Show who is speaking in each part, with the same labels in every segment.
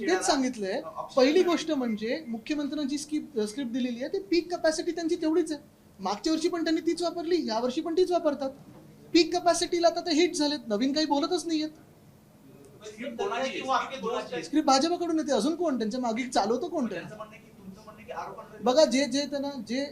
Speaker 1: तेच सांगितलंय. पहिली गोष्ट म्हणजे मुख्यमंत्र्यांची स्किप स्क्रिप्ट दिलेली आहे ते पीक कपॅसिटी त्यांची तेवढीच आहे. मागच्या वर्षी पण त्यांनी तीच वापरली या वर्षी पण तीच वापरतात. पीक कपॅसिटीला आता ते हिट झालेत. नवीन काही बोलतच नाहीयेत.
Speaker 2: स्क्रिप्ट
Speaker 1: भाजपकडून येते. अजून कोण? त्यांच्या मागे चालवतं कोण त्यांना बघा जे जे त्यांना जे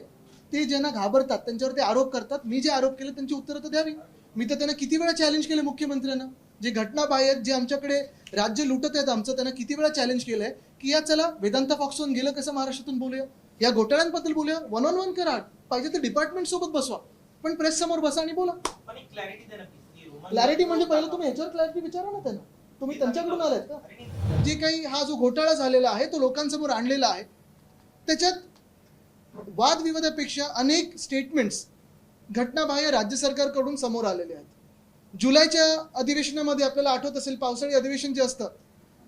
Speaker 1: ते ज्यांना घाबरतात त्यांच्यावर ते आरोप करतात. मी जे आरोप केले त्यांची उत्तरं तर द्यावी. मी तर त्यांना किती वेळा चॅलेंज केलं मुख्यमंत्र्यांना. जे घटना आहेत जे आमच्याकडे राज्य लुटत आहेत आमचं त्यांना किती वेळा चॅलेंज केलंय की या चला वेदांत फॉक्सोन गेलं कसं महाराष्ट्रातून बोलूया? या घोटाळ्यांबद्दल बोलूया? वन ऑन वन करा. पाहिजे तर डिपार्टमेंट सोबत बसवा. पण प्रेस समोर बसा आणि बोला.
Speaker 3: क्लॅरिटी
Speaker 1: म्हणजे पहिलं तुम्ही ह्याच्यावर क्लॅरिटी विचारा ना त्यांना. तुम्ही त्यांच्याकडून आलात का? जे काही हा जो घोटाळा झालेला आहे तो लोकांसमोर आणलेला आहे त्याच्यात वादविवादापेक्षा अनेक स्टेटमेंट्स घटनाबाह्य राज्य सरकारकडून समोर आलेले आहेत. जुलैच्या अधिवेशनामध्ये आपल्याला आठवत असेल पावसाळी अधिवेशन जे असतं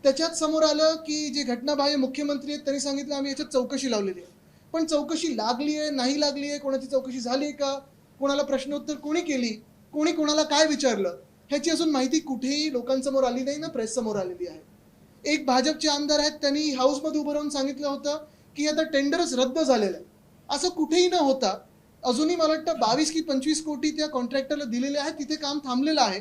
Speaker 1: त्याच्यात समोर आलं की जे घटनाबाह्य मुख्यमंत्री आहेत त्यांनी सांगितलं आम्ही याच्यात चौकशी लावलेली आहे. पण चौकशी लागली आहे नाही लागली आहे कोणाची चौकशी झाली आहे का? कोणाला प्रश्नोत्तर कोणी केली? कोणी कोणाला काय विचारलं? ह्याची अजून माहिती कुठेही लोकांसमोर आली नाही ना प्रेस समोर आलेली आहे. एक भाजपचे आमदार आहेत त्यांनी हाऊसमध्ये उभं राहून सांगितलं होतं की आता टेंडरच रद्द झालेलं आहे. असं कुठेही न होता अजूनही मला वाटतं बावीस की पंचवीस कोटी त्या कॉन्ट्रॅक्टरला दिलेले आहेत तिथे काम थांबलेलं आहे.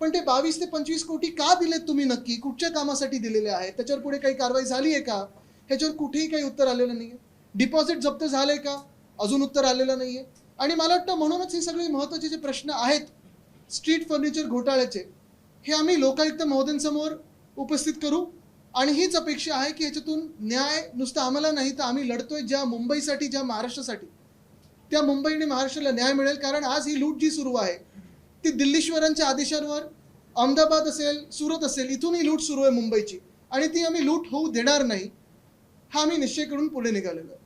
Speaker 1: पण ते बावीस ते पंचवीस कोटी का दिलेत तुम्ही नक्की? कुठच्या कामासाठी दिलेले आहेत त्याच्यावर पुढे काही कारवाई झाली आहे का? ह्याच्यावर कुठेही काही उत्तर आलेलं नाही आहे डिपॉझिट जप्त झालंय का? अजून उत्तर आलेलं नाही आहे आणि मला वाटतं म्हणूनच हे सगळे महत्त्वाचे जे प्रश्न आहेत स्ट्रीट फर्निचर घोटाळ्याचे हे आम्ही लोकायुक्त महोदयांसमोर उपस्थित करू. आणि हीच अपेक्षा आहे की याच्यातून न्याय नुसतं आम्हाला नाही तर आम्ही लढतोय ज्या मुंबईसाठी ज्या महाराष्ट्रासाठी. त्या मुंबई आणि महाराष्ट्राला न्याय मिळेल कारण आज ही लूट जी सुरू आहे. ती दिल्लीश्वरांच्या आदेशांवर अहमदाबाद असेल सुरत असेल इथून ही लूट सुरू आहे मुंबईची. आणि ती आम्ही लूट होऊ देणार नाही हा आम्ही निश्चय करून पुढे निघालेलो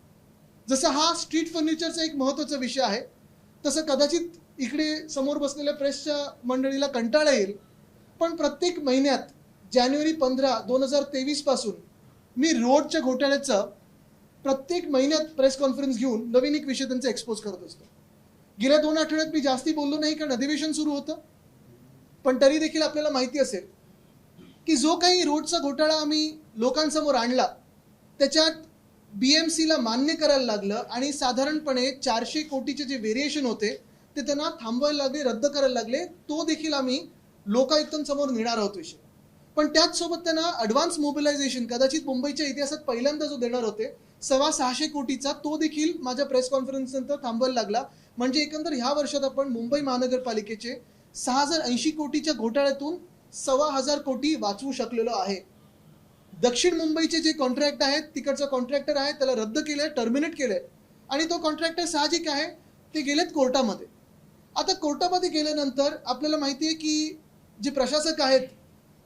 Speaker 1: जसं हा स्ट्रीट फर्निचरचा एक महत्त्वाचा विषय आहे तसं कदाचित इकडे समोर बसलेल्या प्रेसच्या मंडळीला कंटाळा येईल पण प्रत्येक महिन्यात जानेवारी पंधरा दोन हजार तेवीसपासून मी रोडच्या घोटाळ्याचं प्रत्येक महिन्यात प्रेस कॉन्फरन्स घेऊन नवीन एक विषय त्यांचा एक्सपोज करत असतो. गेल्या दोन आठवड्यात मी जास्ती बोललो नाही कारण अधिवेशन सुरू होतं. पण तरी देखील आपल्याला माहिती असेल की जो काही रोडचा घोटाळा आम्ही लोकांसमोर आणला त्याच्यात बी एम सीला मान्य करायला लागलं आणि साधारणपणे चारशे कोटीचे जे व्हेरिएशन होते ते त्यांना थांबवायला लागले रद्द करायला लागले तो देखील आम्ही लोकायुक्तांसमोर नेणार आहोत विषय. पण त्याच सोबत त्यांना ॲडव्हान्स मोबिलायझेशन कदाचित मुंबईच्या इतिहासात पहिल्यांदा जो देणार होते. सव्वा सहाशे कोटीचा तो देखील माझ्या प्रेस कॉन्फरन्स नंतर थांबवायला लागला. म्हणजे एकंदर ह्या वर्षात आपण मुंबई महानगरपालिकेचे सहा हजार ऐंशी कोटीच्या घोटाळ्यातून सव्वा हजार कोटी वाचवू शकलेलो आहे. दक्षिण मुंबईचे जे कॉन्ट्रॅक्ट आहेत तिकडचा कॉन्ट्रॅक्टर आहे त्याला रद्द केलंय टर्मिनेट केलंय. आणि तो कॉन्ट्रॅक्टर साहजिक आहे ते गेलेत कोर्टामध्ये. आता कोर्टामध्ये गेल्यानंतर आपल्याला माहिती आहे की जे प्रशासक आहेत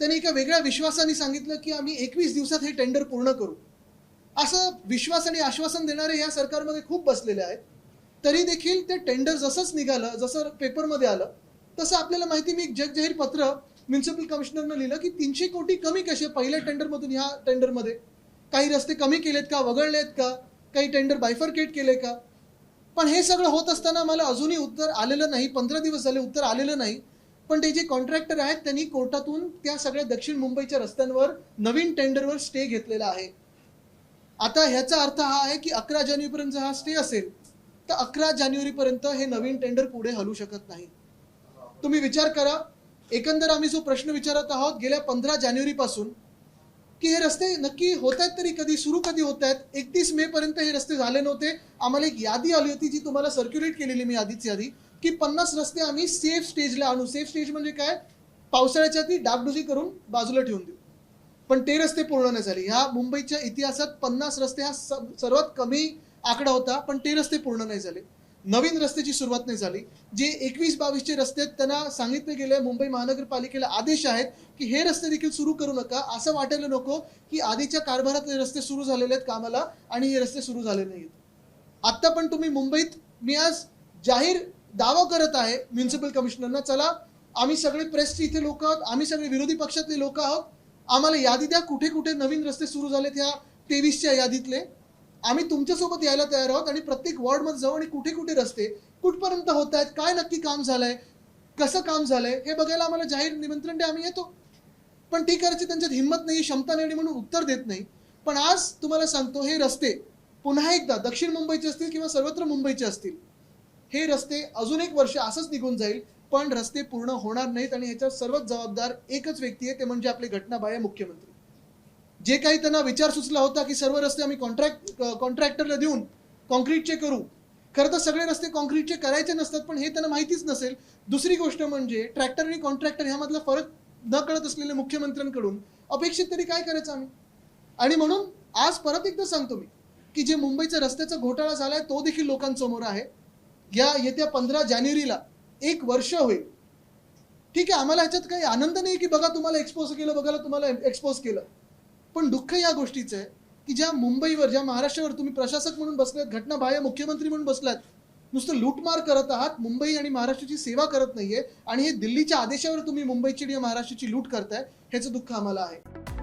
Speaker 1: त्यांनी एका वेगळ्या विश्वासाने सांगितलं की आम्ही एकवीस दिवसात हे टेंडर पूर्ण करू. असं विश्वास आणि आश्वासन देणारे या सरकारमध्ये खूप बसलेले आहेत. तरी देखील ते टेंडर जसंच निघालं जसं पेपरमध्ये आलं तसं आपल्याला माहिती मी एक जगजाहीर पत्र म्युन्सिपल कमिशनरनं लिहिलं की तीनशे कोटी कमी कसे पहिल्या टेंडरमधून ह्या टेंडरमध्ये काही रस्ते कमी केलेत का वगळले आहेत का? काही टेंडर बायफरकेट केले का? पण हे सगळं होत असताना मला अजूनही उत्तर आलेलं नाही पंधरा दिवस झाले उत्तर आलेलं नाही. पण ते जे कॉन्ट्रॅक्टर आहेत त्यांनी कोर्टातून त्या सगळ्या दक्षिण मुंबईच्या रस्त्यांवर नवीन टेंडरवर स्टे घेतलेला आहे. आता ह्याचा अर्थ हा आहे की अकरा जानेवारीपर्यंत हा स्टे असेल तर अकरा जानेवारीपर्यंत हे नवीन टेंडर पुढे हलू शकत नाही. तुम्ही विचार करा एकंदर आम्ही जो प्रश्न विचारत आहोत गेल्या पंधरा जानेवारीपासून की हे रस्ते नक्की होत आहेत तरी कधी सुरू कधी होत आहेत एकतीस मे पर्यंत हे रस्ते झाले नव्हते. आम्हाला एक यादी आली होती जी तुम्हाला सर्क्युलेट केलेली मी आधीच यादी की पन्नास रस्ते आम्ही सेफ स्टेजला आणू. सेफ स्टेज म्हणजे काय? पावसाळ्याच्या ती डागडुजी करून बाजूला ठेवून देऊ. पण ते रस्ते पूर्ण नाही झाले. ह्या मुंबईच्या इतिहासात पन्नास रस्ते हा स- सर्वात कमी आकडा होता पण ते रस्ते पूर्ण नाही झाले. नवीन रस्त्याची सुरुवात नाही झाली. जे एकवीस बावीसचे रस्ते आहेत त्यांना सांगितले गेले मुंबई महानगरपालिकेला आदेश आहेत की हे रस्ते देखील सुरू करू नका. असं वाटायला नको की आधीच्या कारभारातले रस्ते सुरू झालेले आहेत कामाला आणि हे रस्ते सुरू झाले नाहीत. आत्ता पण तुम्ही मुंबईत मी आज जाहीर दावा करत आहे म्युन्सिपल कमिशनरना चला आम्ही सगळे प्रेसचे इथे लोक आहोत आम्ही सगळे विरोधी पक्षातले लोक आहोत आम्हाला यादी द्या कुठे कुठे नवीन रस्ते सुरू झालेत ह्या तेवीसच्या यादीतले. आम्ही तुमच्यासोबत यायला तयार आहोत आणि प्रत्येक वॉर्डमध्ये जाऊ आणि कुठे कुठे रस्ते कुठपर्यंत होत आहेत काय नक्की काम झालंय कसं काम झालंय हे बघायला आम्हाला जाहीर निमंत्रण द्या आम्ही येतो. पण ती करायची त्यांच्यात हिंमत नाही क्षमता नाही आणि म्हणून उत्तर देत नाही. पण आज तुम्हाला सांगतो हे रस्ते पुन्हा एकदा दक्षिण मुंबईचे असतील किंवा सर्वत्र मुंबईचे असतील हे रस्ते अजून एक वर्ष असंच निघून जाईल पण रस्ते पूर्ण होणार नाहीत आणि ह्याच्यावर सर्वच जबाबदार एकच व्यक्ती आहे ते म्हणजे आपले घटनाबाह्य मुख्यमंत्री. जे काही त्यांना विचार सुचला होता की सर्व रस्ते आम्ही कॉन्ट्रॅक्ट कॉन्ट्रॅक्टरला देऊन कॉन्क्रीटचे करू. खरं तर सगळे रस्ते कॉन्क्रीटचे करायचे नसतात पण हे त्यांना माहितीच नसेल. दुसरी गोष्ट म्हणजे ट्रॅक्टर आणि कॉन्ट्रॅक्टर ह्यामधला फरक न कळत असलेल्या मुख्यमंत्र्यांकडून अपेक्षित तरी काय करायचं आम्ही? आणि म्हणून आज परत एकदा सांगतो मी की जे मुंबईचा रस्त्याचा घोटाळा झालाय तो देखील लोकांसमोर आहे. या येत्या पंधरा जानेवारीला एक वर्ष होईल. ठीक आहे आम्हाला ह्याच्यात काही आनंद नाही की बघा तुम्हाला एक्सपोज केलं बघायला तुम्हाला एक्सपोज केलं. पण दुःख या गोष्टीचं आहे की ज्या मुंबईवर ज्या महाराष्ट्रावर तुम्ही प्रशासक म्हणून बसलात घटनाबाह्य मुख्यमंत्री म्हणून बसलात नुसतं लूटमार करत आहात मुंबई आणि महाराष्ट्राची सेवा करत नाहीये आणि हे दिल्लीच्या आदेशावर तुम्ही मुंबईची आणि महाराष्ट्राची लूट करताय ह्याचं दुःख आम्हाला आहे.